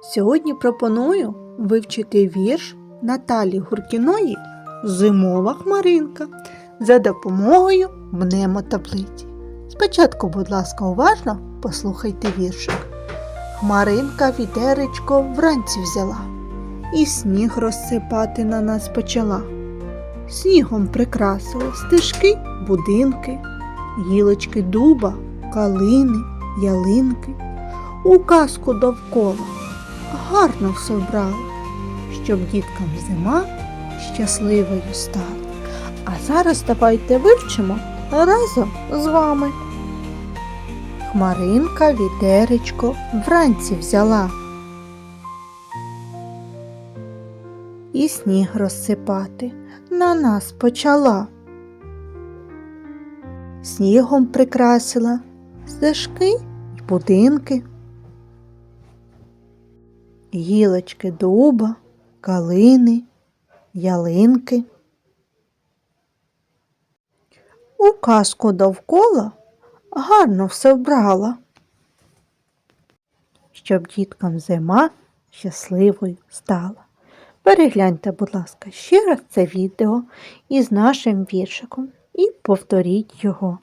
Сьогодні пропоную вивчити вірш Наталі Гуркіної Зимова хмаринка за допомогою мнемотаблиці. Спочатку, будь ласка, уважно послухайте віршик. Хмаринка вітеречко вранці взяла, і сніг розсипати на нас почала. Снігом прикрасили стежки, будинки, гілочки дуба, калини, ялинки. У казку довкола гарно все вбрали, щоб діткам зима щасливою стала. А зараз давайте вивчимо разом з вами. Хмаринка вітеречко вранці взяла. І сніг розсипати на нас почала. Снігом прикрасила стежки й будинки, гілочки дуба, калини, ялинки. У казку довкола гарно все вбрала, щоб діткам зима щасливою стала. Перегляньте, будь ласка, ще раз це відео із нашим віршиком і повторіть його.